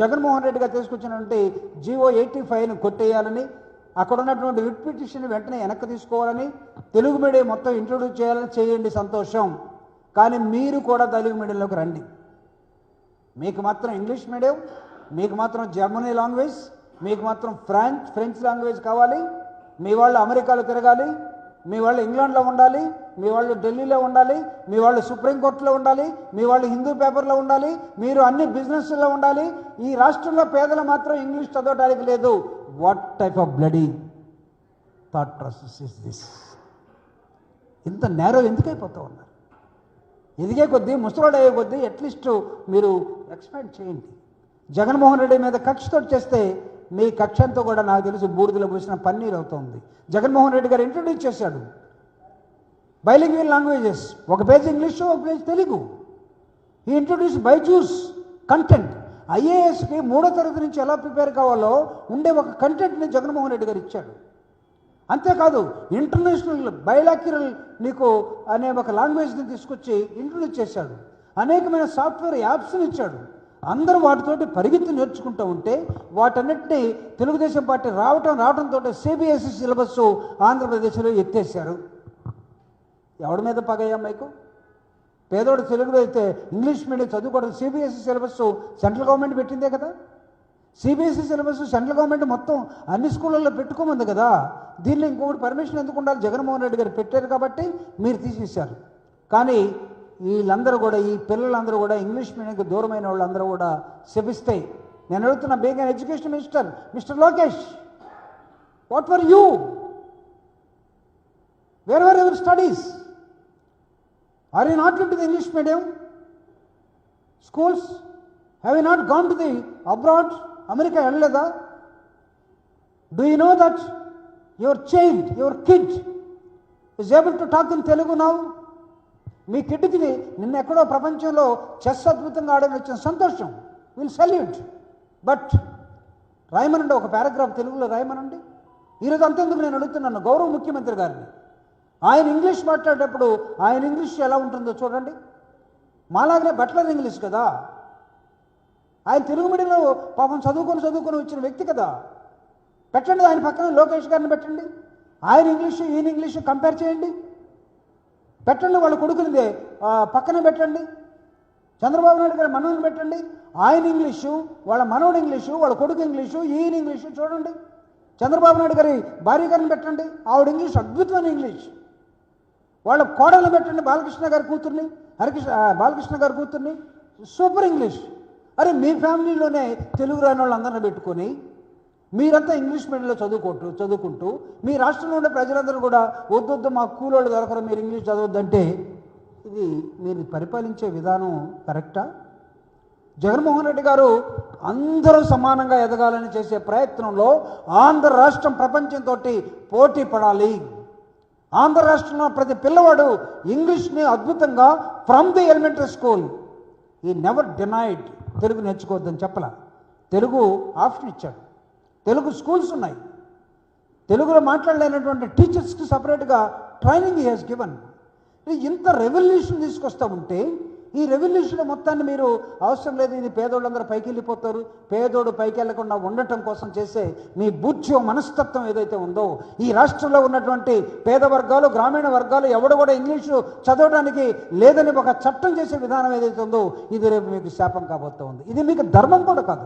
జగన్మోహన్ రెడ్డి గారు తీసుకొచ్చినటువంటి GO eighty ఫైవ్ను కొట్టేయాలని అక్కడ ఉన్నటువంటి రిట్ పిటిషన్ వెంటనే వెనక్కి తీసుకోవాలని తెలుగు మీడియం మొత్తం ఇంట్రొడ్యూస్ చేయాలని చేయండి సంతోషం. కానీ మీరు కూడా తెలుగు మీడియంలోకి రండి. మీకు మాత్రం ఇంగ్లీష్ మీడియం మీకు మాత్రం జర్మనీ లాంగ్వేజ్ మీకు మాత్రం ఫ్రాంచ్ ఫ్రెంచ్ లాంగ్వేజ్ కావాలి. మీ వాళ్ళు అమెరికాలో తిరగాలి. మీ వాళ్ళు ఇంగ్లాండ్లో ఉండాలి మీ వాళ్ళు ఢిల్లీలో ఉండాలి మీ వాళ్ళు సుప్రీంకోర్టులో ఉండాలి మీ వాళ్ళు హిందూ పేపర్లో ఉండాలి మీరు అన్ని బిజినెస్లో ఉండాలి. ఈ రాష్ట్రంలో పేదలు మాత్రం ఇంగ్లీష్ చదవడానికి లేదు. What type of bloody thought process is this ఇంత నేరో ఎందుకైపోతూ ఉన్నారు? ఎదిగే కొద్దీ ముసలాడు అయ్యే కొద్దీ అట్లీస్ట్ మీరు ఎక్స్పెక్ట్ చేయండి. జగన్మోహన్ రెడ్డి మీద కక్షతో చేస్తే మీ కక్షంతో కూడా నాకు తెలిసి బూడిదలో పోసిన పన్నీర్ అవుతుంది. జగన్మోహన్ రెడ్డి గారు ఇంట్రడ్యూస్ చేశాడు. బైలింగ్వల్ లాంగ్వేజెస్ ఒక పేజ్ ఇంగ్లీషు ఒక పేజ్ తెలుగు ఈ ఇంట్రడ్యూస్ బైజూస్ కంటెంట్ ఐఏఎస్కి మూడో తరగతి నుంచి ఎలా ప్రిపేర్ కావాలో ఉండే ఒక కంటెంట్ని జగన్మోహన్ రెడ్డి గారు ఇచ్చాడు. అంతేకాదు ఇంటర్నేషనల్ బయలాక్యురల్ నీకు అనే ఒక లాంగ్వేజ్ని తీసుకొచ్చి ఇంట్రడ్యూస్ చేశాడు. అనేకమైన సాఫ్ట్వేర్ యాప్స్ని ఇచ్చాడు. అందరూ వాటితోటి పరిగెత్తి నేర్చుకుంటూ ఉంటే వాటన్నిటిని తెలుగుదేశం పార్టీ రావటం రావడంతో సిబిఎస్ఈ సిలబస్ ఆంధ్రప్రదేశ్లో ఎత్తేసారు ఎవడి మీద పగయ్యా మీకు? పేదోడు తెలుగులో అయితే ఇంగ్లీష్ మీడియం చదువుకోవడం సిబిఎస్ఈ సిలబస్ సెంట్రల్ గవర్నమెంట్ పెట్టిందే కదా? సిబిఎస్ఈ సిలబస్ సెంట్రల్ గవర్నమెంట్ మొత్తం అన్ని స్కూళ్ళల్లో పెట్టుకోమంది కదా? దీనిలో ఇంకొకటి పర్మిషన్ ఎందుకు ఉండాలి? జగన్మోహన్ రెడ్డి గారు పెట్టారు కాబట్టి మీరు తీసేశారు. కానీ వీళ్ళందరూ కూడా ఈ పిల్లలందరూ కూడా ఇంగ్లీష్ మీడియంకి దూరమైన వాళ్ళందరూ కూడా శపిస్తాయి. నేను అడుగుతున్న being education minister mister Lokesh what for you? Where are ever studies? Are you not to the English medium? Schools? Have you not gone to the abroad? America వెళ్ళలేదా? Do you know that your child your kid is able to talk in Telugu now? మీ కిడ్కి నిన్న ఎక్కడో ప్రపంచంలో chess అద్భుతంగా ఆడని వచ్చిన సంతోషం. Will salute but రాయమనండి ఒక పారాగ్రాఫ్ తెలుగులో రాయమనండి. ఈరోజు అంతెందుకు నేను అడుగుతున్నాను? గౌరవ ముఖ్యమంత్రి గారిని. ఆయన ఇంగ్లీష్ మాట్లాడేటప్పుడు ఆయన ఇంగ్లీష్ ఎలా ఉంటుందో చూడండి. మాలాగనే బట్లర్ ఇంగ్లీష్ కదా. ఆయన తెలుగు మీడియంలో పాపం చదువుకొని చదువుకొని వచ్చిన వ్యక్తి కదా. పెట్టండి ఆయన పక్కన లోకేష్ గారిని పెట్టండి. ఆయన ఇంగ్లీషు ఈయన ఇంగ్లీషు కంపేర్ చేయండి. పెట్టండి వాళ్ళ కొడుకునిదే పక్కన పెట్టండి. చంద్రబాబు నాయుడు గారి మనవని పెట్టండి. ఆయన ఇంగ్లీషు వాళ్ళ మనవుడు ఇంగ్లీషు వాళ్ళ కొడుకు ఇంగ్లీషు ఈయన ఇంగ్లీషు చూడండి. చంద్రబాబు నాయుడు గారి భార్య గారిని పెట్టండి. ఆవిడ ఇంగ్లీష్ అద్భుతమైన ఇంగ్లీష్. వాళ్ళ కోడలను పెట్టండి బాలకృష్ణ గారి కూతుర్ని హరికృష్ణ బాలకృష్ణ గారి కూతుర్ని. Super English. అరే మీ ఫ్యామిలీలోనే తెలుగు రాని వాళ్ళందరిని పెట్టుకొని మీరంతా ఇంగ్లీష్ మీడియంలో చదువుకుంటూ చదువుకుంటూ మీ రాష్ట్రంలో ఉండే ప్రజలందరూ కూడా వద్దొద్దు మా కూలోళ్ళు దొరకరు మీరు ఇంగ్లీష్ చదవద్దంటే ఇది మీరు పరిపాలించే విధానం కరెక్టా? జగన్మోహన్ రెడ్డి గారు అందరూ సమానంగా ఎదగాలని చేసే ప్రయత్నంలో ఆంధ్ర రాష్ట్రం ప్రపంచంతో పోటీ పడాలి. ఆంధ్ర రాష్ట్రంలో ప్రతి పిల్లవాడు ఇంగ్లీష్ని అద్భుతంగా ఫ్రమ్ ది ఎలిమెంటరీ స్కూల్ ఈ నెవర్ డినైడ్ తెలుగు నేర్చుకోవద్దని చెప్పలా. తెలుగు ఆప్షన్ ఇచ్చాడు. తెలుగు స్కూల్స్ ఉన్నాయి. తెలుగులో మాట్లాడలేనటువంటి టీచర్స్కి సపరేట్గా ట్రైనింగ్ హీ హాస్ గివన్ ఇంత రెవల్యూషన్ తీసుకొస్తా ఉంటే ఈ రెవల్యూషన్ మొత్తాన్ని మీరు అవసరం లేదు ఇది పేదోళ్ళందరూ పైకి వెళ్ళిపోతారు. పేదోడు పైకి వెళ్ళకుండా ఉండటం కోసం చేసే మీ బూర్జో మనస్తత్వం ఏదైతే ఉందో ఈ రాష్ట్రంలో ఉన్నటువంటి పేద వర్గాలు గ్రామీణ వర్గాలు ఎవడు కూడా ఇంగ్లీషు చదవడానికి లేదని ఒక చట్టం చేసే విధానం ఏదైతే ఉందో ఇది రేపు మీకు శాపం కాబోతూ ఉంది ఇది మీకు ధర్మం కూడా కాదు.